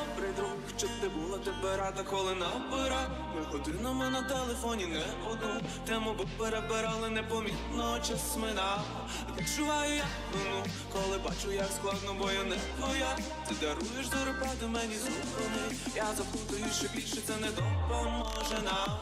добрий друг, чи ти була тебе рада, коли набира. Ми годинами на телефоні не одну Тему бо перебирали непомітно час минав Відчуваю я вину, коли бачу, як складно, бо я не твоя. Ти даруєш зорепади мені зупини Я запутаю, що більше це не допоможе нам.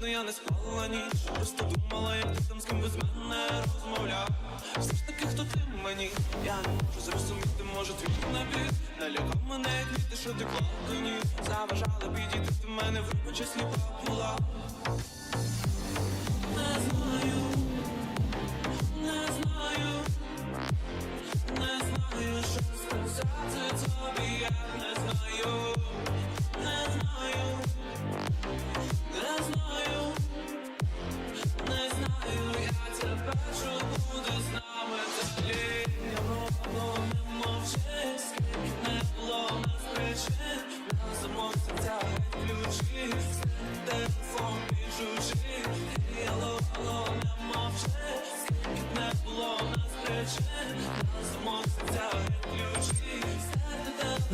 Нічно я не спала ніч, просто думала, як ти там з ким без мене розмовляв. Все ж таки, хто ти мені? Я не можу зрозуміти, може твій набір Налякав мене, як віти, що ти ні Заважала підійти ти мене, вибачи сліпа була. Не знаю, не знаю, не знаю, що сказати тобі, я не знаю.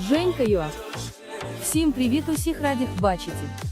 Женька Юа. Всім привіт, усіх радіх бачити.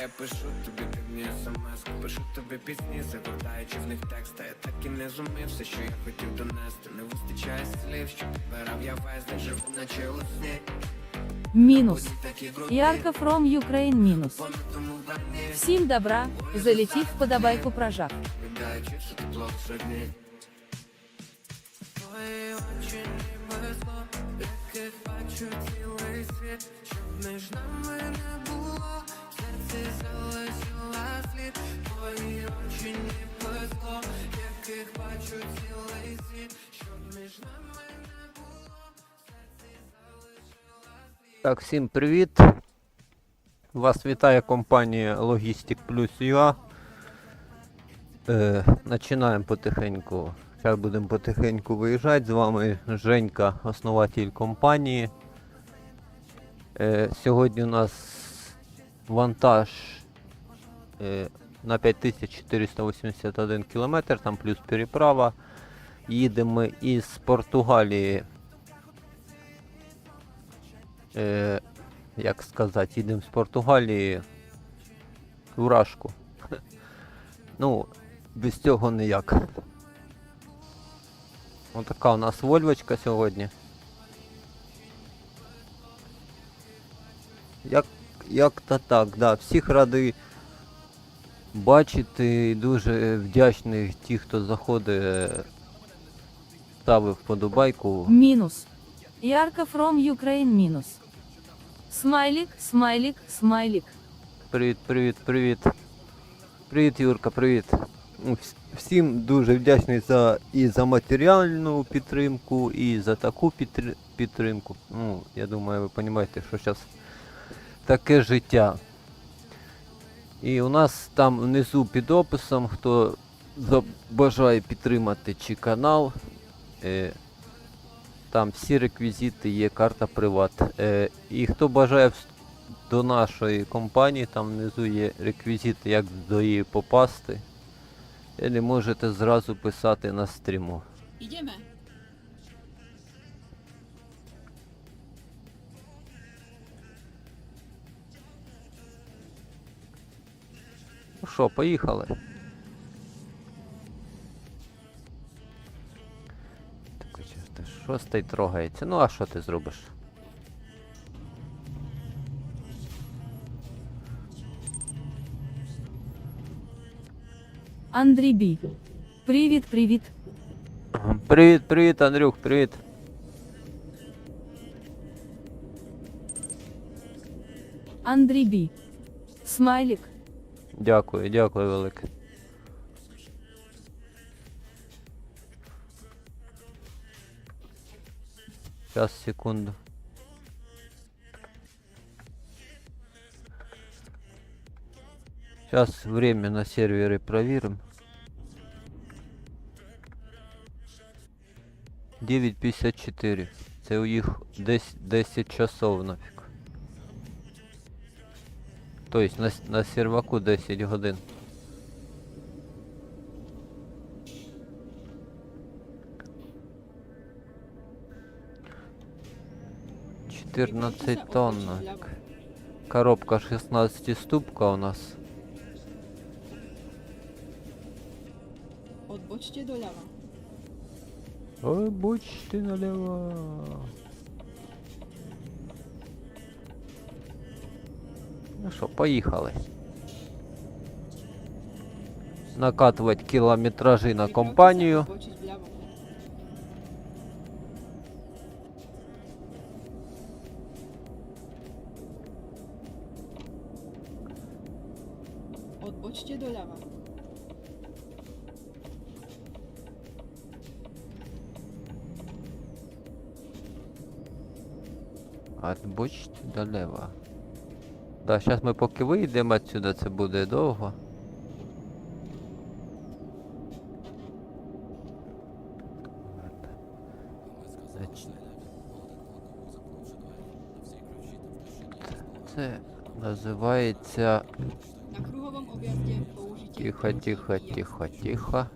Я пишу тобі дивні смс, пишу тобі пісні, закладаючи в них текста Я так і не зумився що я хотів донести Не вистачає слів, що підбирав я весь день живу, наче у сні Мінус. Ярка From Ukraine мінус. Всім добра, залетів подобайку прожав. Твої очі ніби зло, яких бачу цілий світ, щоб між нами не було серці залишила слід. Твої очі ніби скло, яких бачу цілий світ, щоб між нами не. Так, всім привіт. Вас вітає компанія Logistic Plus UA. Е, Починаємо потихеньку. Зараз будемо потихеньку виїжджати. З вами Женька, основатель компанії. Е, сьогодні у нас вантаж е, на 5481 км, там плюс переправа. Їдемо із Португалії е, як сказати, їдемо з Португалії в Рашку. Ну, без цього ніяк. Отака у нас Вольвочка сьогодні. Як, як то так, да. Всіх радий бачити. і Дуже вдячний ті, хто заходить, е, ставив вподобайку. Мінус. Ярка from Ukraine мінус. Смайлік, смайлік, смайлік. Привіт, привіт, привіт. Привіт, Юрка, привіт. Всім дуже вдячний за і за матеріальну підтримку, і за таку підтр- підтримку. Ну, я думаю, ви розумієте, що зараз таке життя. І у нас там внизу під описом, хто бажає підтримати чи канал. Е, там всі реквізити є, карта приват. Е, і хто бажає до нашої компанії, там внизу є реквізити, як до її попасти. І не можете зразу писати на стріму. Idziemy. Що, поїхали. Шостий трогається. Ну а що ти зробиш? Андрій Бі. Привіт, привіт. Привіт, привіт, Андрюх, привіт. Андрій Бі. Смайлік. Дякую, дякую велике. Сейчас, секунду. Сейчас время на сервере проверим. 9.54. Це у їх десь 10 часов нафіг. Тобто на, на серваку 10 годин. Чотирнадцять тонн. Коробка 16 ступка у нас. Ой, будь ти налево. Ну що, поїхали. Накатувати кілометражі на компанію. Odbočiť vľavo. Odbočte doľava. Отбочте долева. Да, зараз ми поки вийдемо отсюда, це буде довго. Це називається тихо, тихо, тихо, тихо.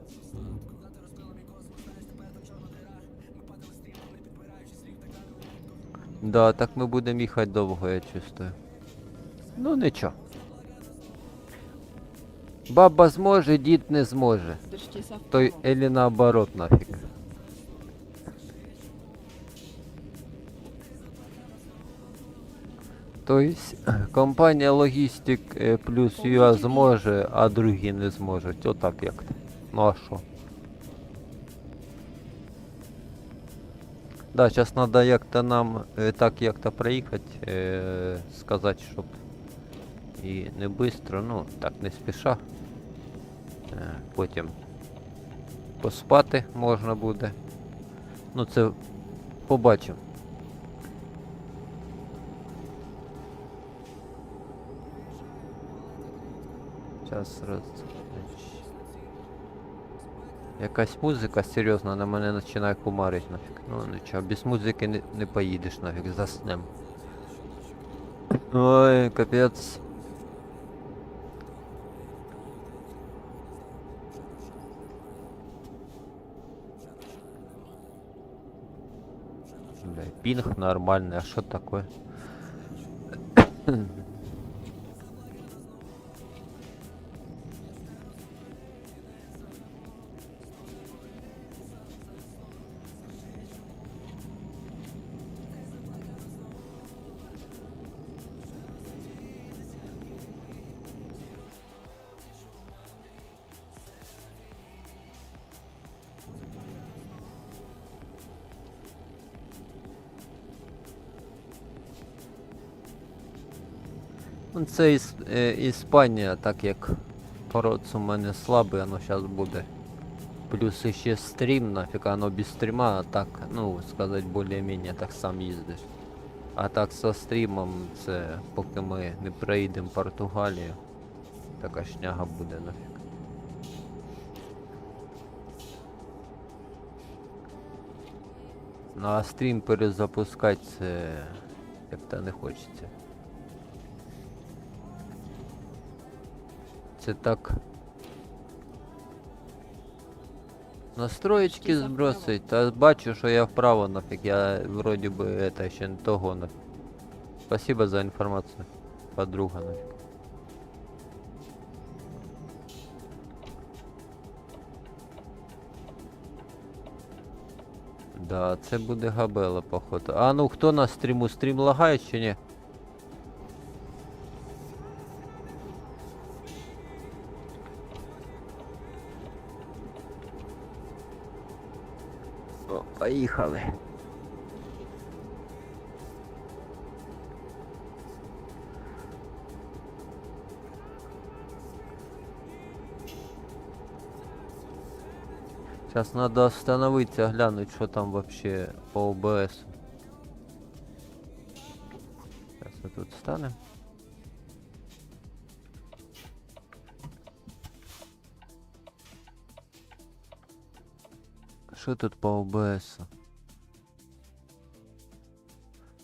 Да, так ми будемо їхати довго, я чувствую. Ну нічого. Баба зможе, дід не зможе. Той елі наоборот нафіг. Тобто компанія Logistic е, плюс UA зможе, а другі не зможуть. Отак як. то. Ну а що? Да, зараз треба як-то нам е, так як-то проїхати, е, сказати, щоб і не швидко, ну так не спіша. Е, потім поспати можна буде. Ну це побачимо. Зараз раз. Якась музика серйозна на мене починає кумарить нафіг. Ну нічого, без музики не, не поїдеш нафіг, заснем. Ой, капець. Пинг нормальный, а что такое? Це іс, е, Іспанія, так як пороц у мене слабий, воно зараз буде. Плюс ще стрім, нафіг, воно без стріма, а так, ну, сказать, більш-менш так сам їздиш. А так со стрімом це поки ми не проїдемо Португалію, така шняга буде нафіг. Ну а стрім перезапускати це як-то не хочеться. Це так. Вправо. збросить, та бачу, що я вправо нафіг, я вроді би это ще не того нафіг. Спасибо за інформацію, подруга нафіг. Да, це буде габела, походу. А ну хто на стріму? Стрім лагає чи ні? Поїхали. Сейчас надо остановиться, глянуть, что там вообще по ОБС. Сейчас мы тут встанем. Що тут по ОБС?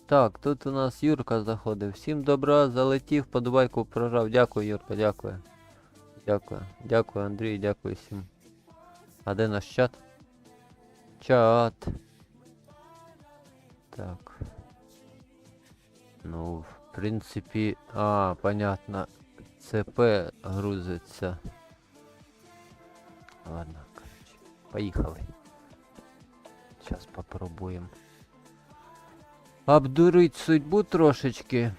Так, тут у нас Юрка заходив. Всім добра, залетів, подобайку прожав. Дякую, Юрка, дякую. Дякую. Дякую, Андрій, дякую всім. А де наш чат? Чат. Так. Ну, в принципі. А, понятно. ЦП грузиться. Ладно, короче. Поїхали. Сейчас попробуем. Обдурить судьбу трошечки.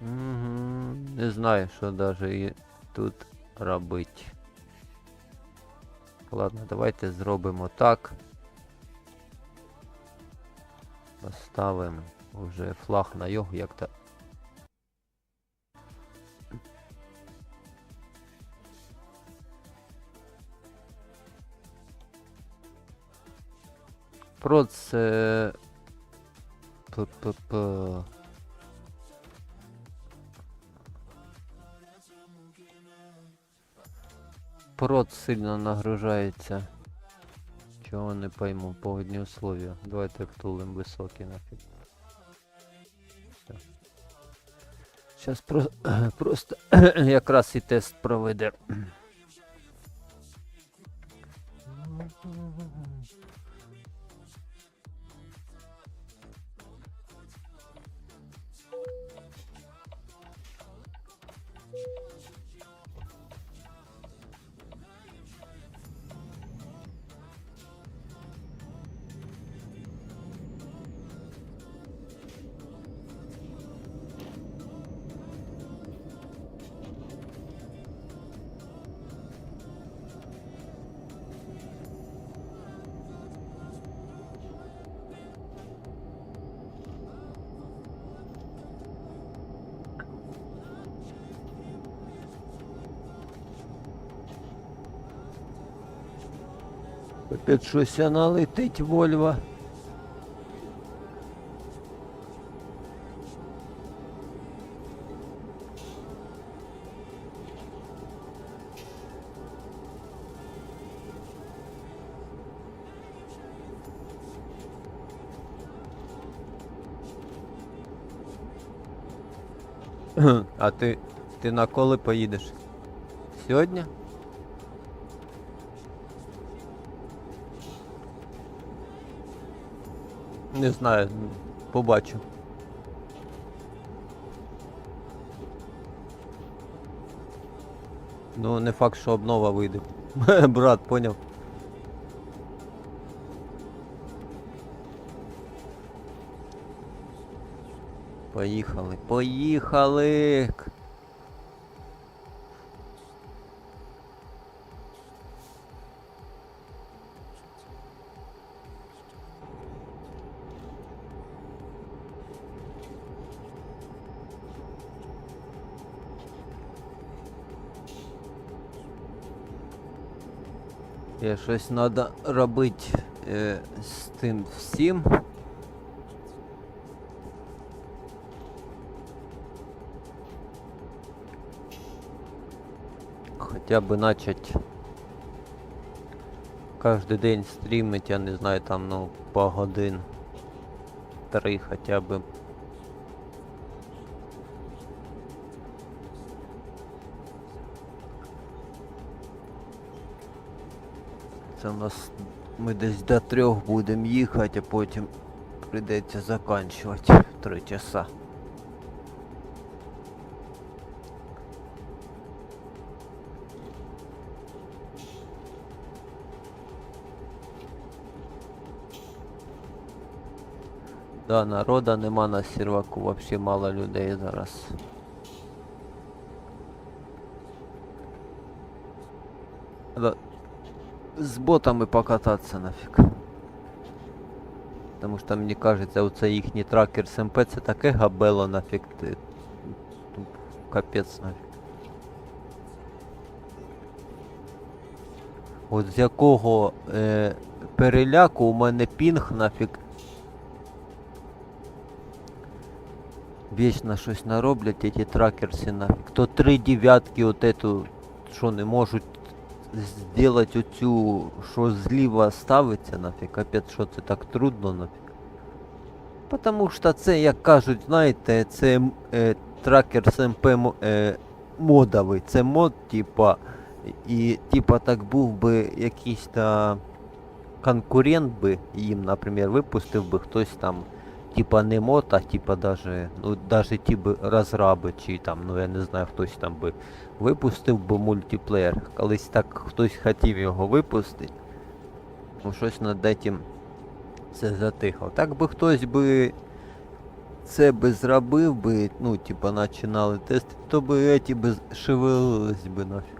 Угу. Не знаю, що даже і тут робить. Ладно, давайте зробимо так. Поставимо вже флаг на його як-то. Про це... П-п-п... Прот сильно нагружається. Чого не пойму, погодні условия. Давайте втулим високий нафіг. Зараз про... просто якраз і тест проведе. Опять щось вона летить Вольва. А ти, ти на коли поїдеш? Сьогодні? Не знаю, побачу. Ну, не факт, що обнова вийде. Брат, поняв. Поїхали, поїхали. Я щось треба робити е, з тим всім. Хотя бы начать каждый день стримить, я не знаю, там, ну, по годин. Три хотя бы. Це у нас ми десь до трьох будемо їхати, а потім прийдеться заканчувати три часа. Да, народа нема на серваку, вообще мало людей зараз. Да, з ботами покататися нафіг. Тому що мені кажеться, оце їхній тракер з МП це таке габело нафіг. Ти, ну, капець нафіг. От з якого е, переляку у мене пінг нафіг Вечно щось нароблять эти тракерси нафиг. То три дев'ятки от эту, що не можуть сделать оцю, що зліва ставиться нафиг. Капець, що це так трудно нафиг. Потому що це, як кажуть, знаєте, це е, тракер з МП е, модовий. Це мод, типа, і типа так був би якийсь та конкурент би їм, наприклад, випустив би хтось там типа не мод, а типа даже, ну даже ті би розраби, чи там, ну я не знаю, хтось там би випустив би мультиплеєр. Колись так хтось хотів його випустити. Ну щось над этим це затихло. Так би хтось би це би зробив би, ну, типа починали тести, то би эти би шевелились би нафіг.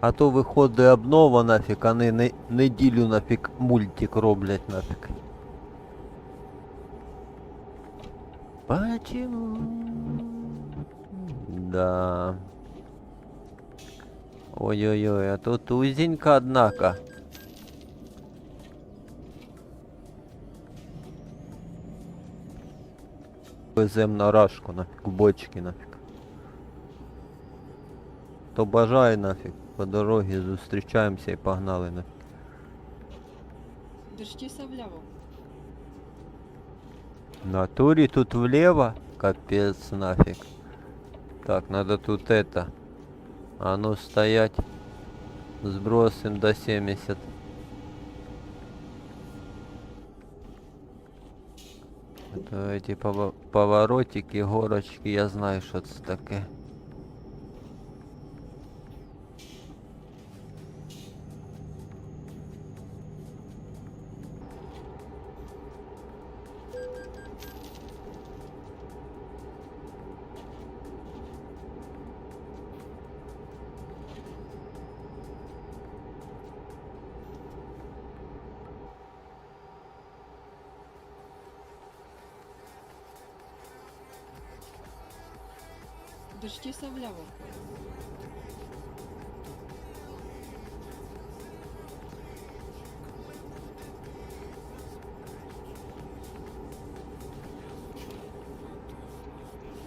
А то виходить обнова нафіг, а не неділю нафіг мультик роблять нафіг. Почему? Да. Ой-ой-ой, а тут узенько, однако. Везем на рашку нафиг, бочки нафиг. То бажає нафиг, по дорозі зустрічаємося і погнали нафиг. Se vľavo. В натуре тут влево? Капец нафиг. Так, надо тут это. А ну стоять. Сбросим до 70. Это эти поворотики, горочки, я знаю, что это таке. Дождь со.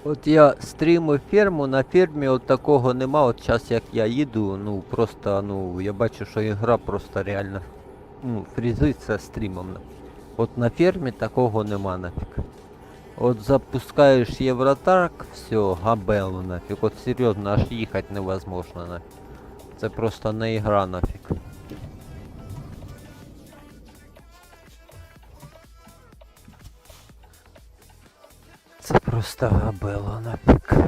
От я стрімив ферму, на фермі от такого нема. От час як я їду, ну просто ну я бачу, що ігра просто реально ну, фрізиться стрімом. От на фермі такого нема нафіг. От запускаєш Євротарк, все, габелу нафіг. От серйозно аж їхати невозможно нафіг. Це просто не ігра нафіг. Це просто габело нафіг.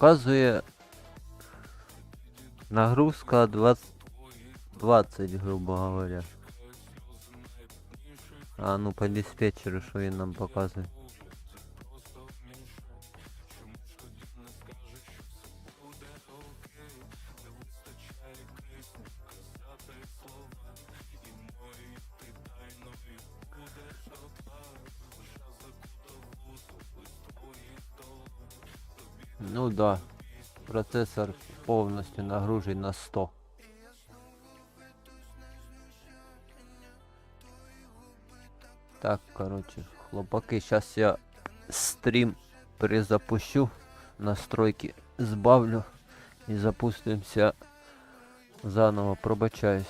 Показує нагрузка 20, 20 грубо говоря. А ну по диспетчеру, що він нам показує. Процесор повністю нагружений на 100. Так, короче, хлопаки, сейчас я стрім перезапущу, настройки збавлю і запустимся заново, пробачаюсь.